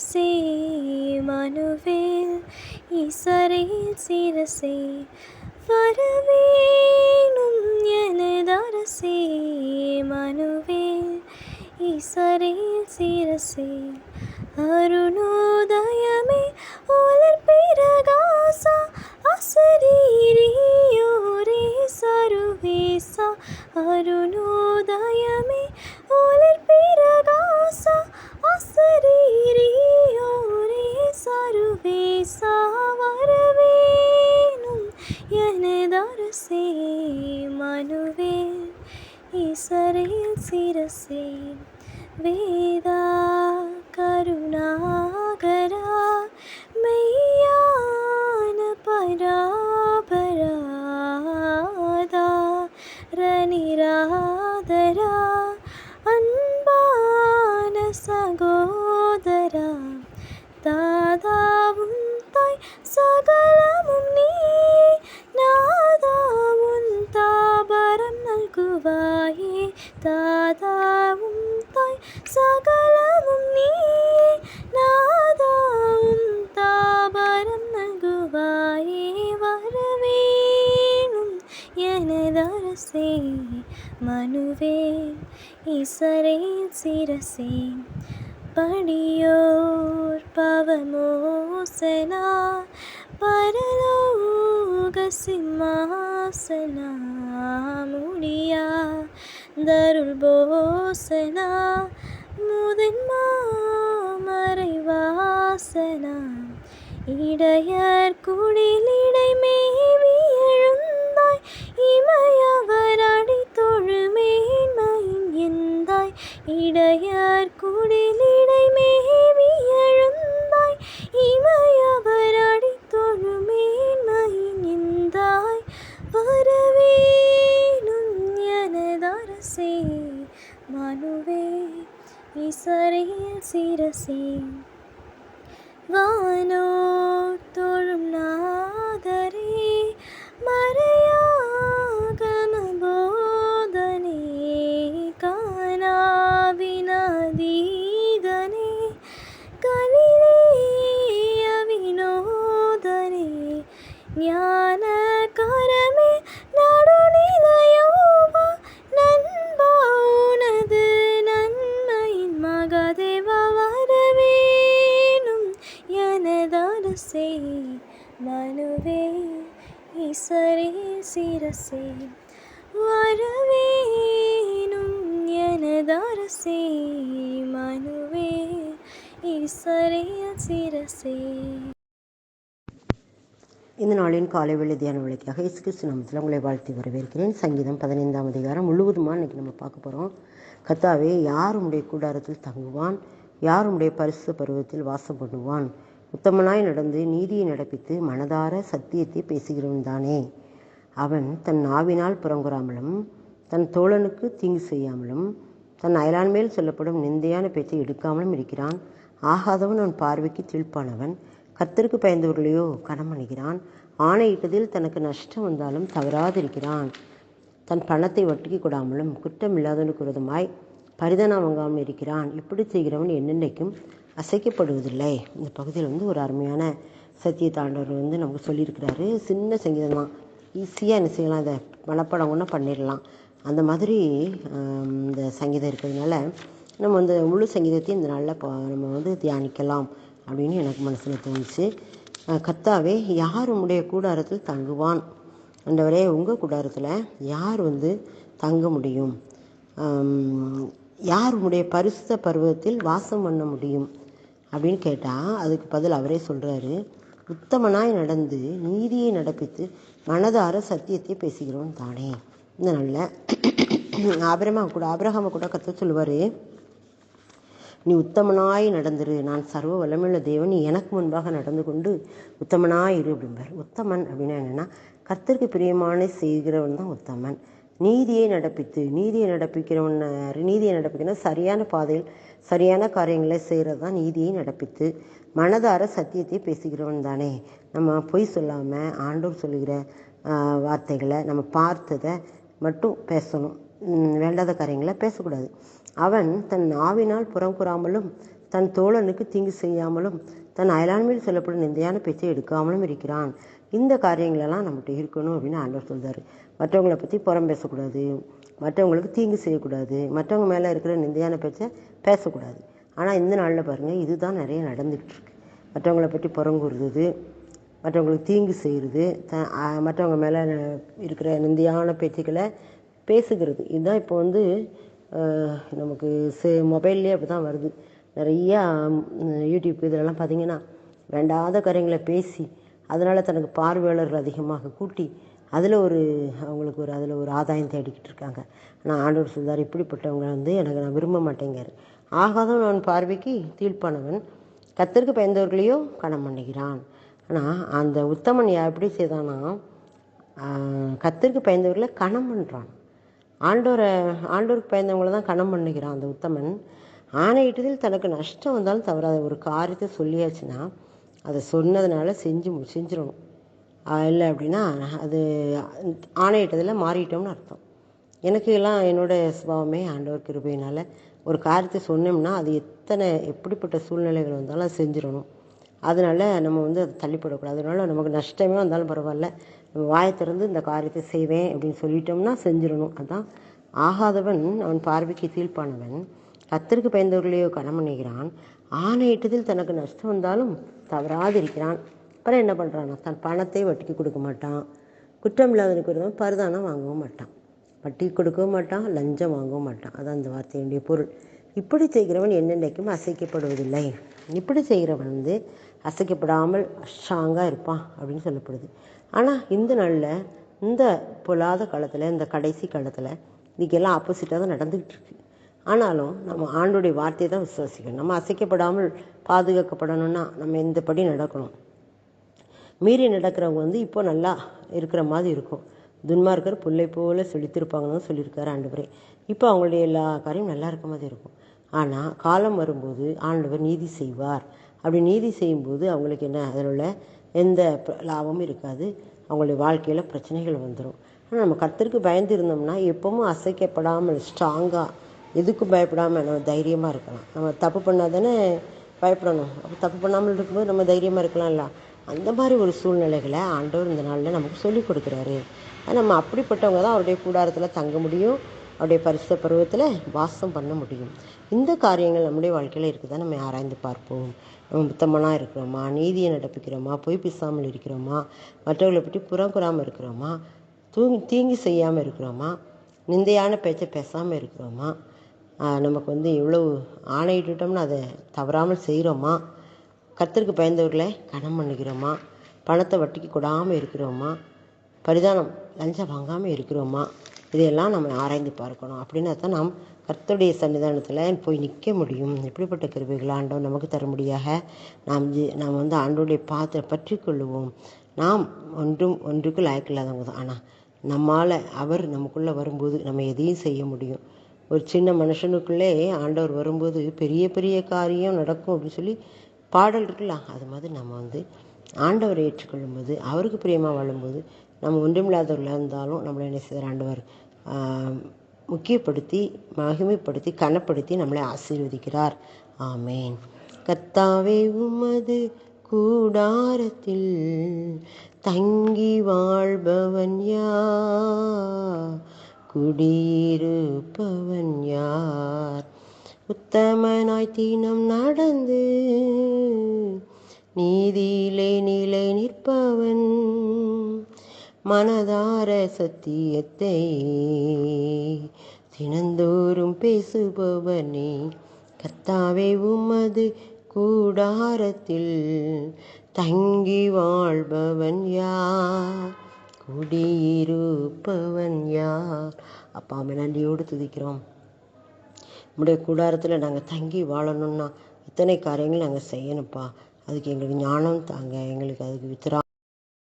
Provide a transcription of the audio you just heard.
ಶಿರಸೆ ಮನುವೆಲ್ ಈಸರೇ ಶಿರಸೆ വരവേണം ഞാനതരസേ മനുവേ ഈശ്വരേ ശിരസേ അരുണോദയമേ ഓലർ പിറകാസ അസരീര சருவேச வரவேணும் எனதரசே மனுவேல் ஈசரில் சிரசே வேதா கருணாகரா மெய்யான பராபராதா ஈசரே சிரசே படியோர் பவமோசனா பரலோக சிம்மாசனா முடியா தருள் போசனா முதன்மா மறைவாசனா இடையர் குடிலிடை மேவி எழுந்தாய் இமையவர் இடையார் குடிலே அரசே வரவேனும் எனதரசே மனுவே ஈசரே சிரசே. இந்த நாளின் காலை வெள்ளி தியான விளக்கியாக இயேசு கிறிஸ்து நாமத்தில் உங்களை வாழ்த்தி வரவேற்கிறேன். சங்கீதம் பதினைந்தாம் அதிகாரம் முழுவதுமா இன்றைக்கி நம்ம பார்க்க போகிறோம் கத்தாவே யார் உடைய கூடாரத்தில் தங்குவான்? யார் உடைய பரிசு பருவத்தில் வாசம் பண்ணுவான்? உத்தமனாய் நடந்து நீதியை நடப்பித்து மனதார சத்தியத்தை பேசுகிறவன் தானே. அவன் தன் நாவினால் புறங்குறாமலும் தன் தோழனுக்கு தீங்கு செய்யாமலும் தன் அயலான் மேல் சொல்லப்படும் நிந்தையான பேச்சை எடுக்காமலும் இருக்கிறான். ஆகாதவன் அவன் பார்வைக்கு தீழ்ப்பானவன். கர்த்தருக்கு பயந்தவர்களையோ கனமணிகிறான் ஆணையிட்டதில் தனக்கு நஷ்டம் வந்தாலும் தவறாதிருக்கிறான். தன் பணத்தை வட்டிக்கு கொடாமலும் குற்றமில்லாதவனுக்கு விரதமாய் பரிதானம் வாங்காமல் இருக்கிறான். இப்படி செய்கிறவன் என்னென்னைக்கும் அசைக்கப்படுவதில்லை. இந்த பகுதியில் வந்து ஒரு அருமையான சத்தியத்தாண்டவர் வந்து நமக்கு சொல்லியிருக்கிறாரு. சின்ன சங்கீதம் தான் ஈஸியாக என்ன செய்யலாம் இதை மனப்படம் ஒன்று பண்ணிடலாம். அந்த மாதிரி இந்த சங்கீதம் இருக்கிறதுனால நம்ம அந்த முழு சங்கீதத்தையும் இந்த நாளில் இப்போ நம்ம வந்து தியானிக்கலாம் அப்படின்னு எனக்கு மனசில் தோணுச்சு. கத்தாவே யார் உம்முடைய கூடாரத்தில் தங்குவான்? அந்தவரே உங்கள் கூடாரத்தில் யார் வந்து தங்க முடியும்? யார் உடைய பரிசுத்த பருவத்தில் வாசம் பண்ண முடியும்? அப்படின்னு கேட்டால் அதுக்கு பதில் அவரே சொல்கிறாரு உத்தமனாய் நடந்து நீதியை நடப்பித்து மனதார சத்தியத்தை பேசுகிறவன் தானே. இந்த நல்ல ஆபிரமா கூட ஆபிரகாம கூட கற்று சொல்லுவார் நீ உத்தமனாய் நடந்துரு. நான் சர்வ வல்லமையுள்ள தேவன். நீ எனக்கு முன்பாக நடந்து கொண்டு உத்தமனாய் இரு அப்படிம்பார். உத்தமன் அப்படின்னா என்னென்னா கர்த்தருக்கு பிரியமான செய்கிறவன் தான் உத்தமன். நீதியை நடப்பித்து நீதியை நடப்பிக்கிறவன் நீதியை நடப்பிக்கணும் சரியான பாதையில் சரியான காரியங்களை செய்கிறது தான் நீதியை நடப்பித்து மனதார சத்தியத்தை பேசுகிறவன் தானே நம்ம பொய் சொல்லாமல் ஆண்டோர் சொல்லுகிற வார்த்தைகளை நம்ம பார்த்ததை மட்டும் பேசணும். வேண்டாத காரியங்களை பேசக்கூடாது. அவன் தன் நாவினால் புறம் கூறாமலும் தன் தோழனுக்கு தீங்கு செய்யாமலும் தன் அயலாண்மையில் சொல்லப்படும் நிந்தையான பேச்சை எடுக்காமலும் இருக்கிறான். இந்த காரியங்களெல்லாம் நம்மகிட்ட இருக்கணும் அப்படின்னு ஆண்டவர் சொல்கிறார் மற்றவங்கள பற்றி புறம் பேசக்கூடாது. மற்றவங்களுக்கு தீங்கு செய்யக்கூடாது. மற்றவங்க மேலே இருக்கிற நிந்தையான பேச்சை பேசக்கூடாது. ஆனால் இந்த நாளில் பாருங்கள் இதுதான் நிறைய நடந்துகிட்ருக்கு. மற்றவங்கள பற்றி புறங்குறது மற்றவங்களுக்கு தீங்கு செய்கிறது த மற்றவங்க மேலே இருக்கிற நிந்தையான பேச்சுக்களை பேசுகிறது. இதுதான் இப்போ வந்து நமக்கு சே மொபைல்லே அப்படி தான் வருது. நிறையா யூடியூப் இதெல்லாம் பார்த்தீங்கன்னா வேண்டாத காரியங்களை பேசி அதனால் தனக்கு பார்வையாளர்கள் அதிகமாக கூட்டி அதில் ஒரு அவங்களுக்கு ஒரு அதில் ஒரு ஆதாயம் தேடிக்கிட்டு இருக்காங்க. ஆனால் ஆண்டவர் சொல்கிறார் இப்படிப்பட்டவங்க வந்து எனக்கு நான் விரும்ப மாட்டேங்கிறார். ஆகாதவன் அவன் பார்வைக்கு தீழ்ப்பானவன் கத்திற்கு பயந்தவர்களையோ கணம் பண்ணுகிறான் ஆனால் அந்த உத்தமன் யார் எப்படி செய்தானா கத்திற்கு பயந்தவர்களை கணம் பண்ணுறான் ஆண்டோரை ஆண்டோருக்கு பயந்தவங்கள தான் கணம் பண்ணுகிறான் அந்த உத்தமன். ஆணையிட்டதில் தனக்கு நஷ்டம் வந்தாலும் தவறாத. ஒரு காரியத்தை சொல்லியாச்சுன்னா அதை சொன்னதுனால செஞ்சு செஞ்சிடணும் இல்லை அப்படின்னா அது ஆணையிட்டதில் மாறிட்டோம்னு அர்த்தம். எனக்கு எல்லாம் என்னோட சுபாவமே ஆண்டவர் கிருபையினால் ஒரு காரியத்தை சொன்னோம்னா அது எத்தனை எப்படிப்பட்ட சூழ்நிலைகள் வந்தாலும் அது செஞ்சிடணும். அதனால நம்ம வந்து அதை தள்ளிப்படக்கூடாது. அதனால நமக்கு நஷ்டமே வந்தாலும் பரவாயில்ல. நம்ம வாயை திறந்து இந்த காரியத்தை செய்வேன் அப்படின்னு சொல்லிட்டோம்னா செஞ்சிடணும். அதான் ஆகாதவன் அவன் பார்வைக்கு தீர்ப்பானவன் கத்திற்கு பயந்தவர்களையோ கனம் ஆணையிட்டதில் தனக்கு நஷ்டம் வந்தாலும் தவறாது இருக்கிறான். அப்புறம் என்ன பண்ணுறான்னா தன் பணத்தை வட்டிக்கு கொடுக்க மாட்டான். குற்றம் இல்லாதவனுக்கு ஒருவன் பரிதானம் வாங்கவும் மாட்டான். வட்டி கொடுக்கவும் மாட்டான் லஞ்சம் வாங்கவும் மாட்டான். அதான் அந்த வார்த்தையுடைய பொருள். இப்படி செய்கிறவன் என்னென்னைக்கும் அசைக்கப்படுவதில்லை. இப்படி செய்கிறவன் வந்து அசைக்கப்படாமல் ஸ்ட்ராங்காக இருப்பான் அப்படின்னு சொல்லப்படுது. ஆனால் இந்த நாளில் இந்த பொல்லாத காலத்தில் இந்த கடைசி காலத்தில் இதுக்கெல்லாம் ஆப்போசிட்டாக தான் நடந்துக்கிட்டு இருக்கு. ஆனாலும் நம்ம ஆண்டுடைய வார்த்தையை தான் விசுவாசிக்கணும். நம்ம அசைக்கப்படாமல் பாதுகாக்கப்படணும்னா நம்ம எந்த படி நடக்கணும். மீறி நடக்கிறவங்க வந்து இப்போ நல்லா இருக்கிற மாதிரி இருக்கும். துன்மார்க்கர் புல்லை போல செழித்திருப்பாங்கன்னு சொல்லியிருக்காரு ஆண்டவரே. இப்போ அவங்களுடைய எல்லா காரியம் நல்லா இருக்க மாதிரி இருக்கும். ஆனால் காலம் வரும்போது ஆண்டவர் நீதி செய்வார். அப்படி நீதி செய்யும்போது அவங்களுக்கு என்ன? அதில் உள்ள எந்த லாபமும் இருக்காது. அவங்களுடைய வாழ்க்கையில் பிரச்சனைகள் வந்துடும் ஆனால் நம்ம கத்திற்கு பயந்து இருந்தோம்னா எப்பவும் அசைக்கப்படாமல் ஸ்ட்ராங்காக எதுக்கும் பயப்படாமல் நம்ம தைரியமாக இருக்கலாம். நம்ம தப்பு பண்ணால் தானே பயப்படணும். அப்போ தப்பு பண்ணாமல் இருக்கும்போது நம்ம தைரியமாக இருக்கலாம்ல. அந்த மாதிரி ஒரு சூழ்நிலைகளை ஆண்டவர் இந்த நாளில் நமக்கு சொல்லிக் கொடுக்குறாரு. நம்ம அப்படிப்பட்டவங்க தான் அவருடைய கூடாரத்தில் தங்க முடியும் அவருடைய பரிசு பருவத்தில் வாசம் பண்ண முடியும். இந்த காரியங்கள் நம்முடைய வாழ்க்கையில் இருக்குதா நம்ம ஆராய்ந்து பார்ப்போம். நம்ம புத்தமனாக இருக்கிறோமா? நீதியை நடப்பிக்கிறோமா? பொய் பிசாமல் இருக்கிறோமா? மற்றவர்களை பற்றி புறம் கூறாமல் இருக்கிறோமா? தூங்கி தீங்கி செய்யாமல் இருக்கிறோமா? நிந்தையான பேச்சை பேசாமல் இருக்கிறோமா? நமக்கு வந்து எவ்வளவு ஆணையிட்டுட்டோம்னா அதை தவறாமல் செய்கிறோமா கர்த்தருக்கு பயந்தவர்களை கனம் பண்ணுகிறோமா? பணத்தை வட்டிக்கு கொடாமல் இருக்கிறோமா? பரிதானம் லஞ்சம் வாங்காமல் இருக்கிறோமா? இதையெல்லாம் நம்ம ஆராய்ந்து பார்க்கணும். அப்படின்னா தான் நாம் கர்த்தருடைய சன்னிதானத்தில் போய் நிற்க முடியும். இப்படிப்பட்ட கிருபைகள் ஆண்டவன் நமக்கு தரும்படியாக நாம் ஜி- நாம் வந்து ஆண்டோடைய பாத்திர பற்றி கொள்ளுவோம். நாம் ஒன்றும் ஒன்றுக்கு லாயக்கில்லாதவங்க தான். ஆனால் நம்மால் அவர் நமக்குள்ளே வரும்போது நம்ம எதையும் செய்ய முடியும். ஒரு சின்ன மனுஷனுக்குள்ளே ஆண்டவர் வரும்போது பெரிய பெரிய காரியம் நடக்கும் அப்படின்னு சொல்லி பாடல் இருக்குல்ல அது மாதிரி நம்ம வந்து ஆண்டவரை ஏற்றுக்கொள்ளும்போது அவருக்கு பிரியமாக வாழும்போது நம்ம ஒன்றுமில்லாதவர்களாக இருந்தாலும் நம்மளை என்ன செய்தார் ஆண்டவர் முக்கியப்படுத்தி மகிமைப்படுத்தி கனப்படுத்தி நம்மளை ஆசீர்வதிக்கிறார். ஆமேன். கத்தாவே உமது கூடாரத்தில் தங்கி வாழ்பவன் யார் குடியிருப்பவன் யார்? உத்தமனாய் தீனம் நடந்து நீதியிலே நிலை நிற்பவன். மனதார சத்தியத்தை தினந்தோறும் பேசுபவனே கத்தாவே உமது கூடாரத்தில் தங்கி வாழ்பவன் யார்? குடியிருப்பவன் யார்? அப்பா அம்மா நன்றியோடு துதிக்கிறோம். நம்முடைய கூடாரத்தில் நாங்கள் தங்கி வாழணும்னா இத்தனை காரியங்கள் நாங்கள் செய்யணும்ப்பா. அதுக்கு எங்களுக்கு ஞானம் தாங்க. எங்களுக்கு அதுக்கு வித்ரா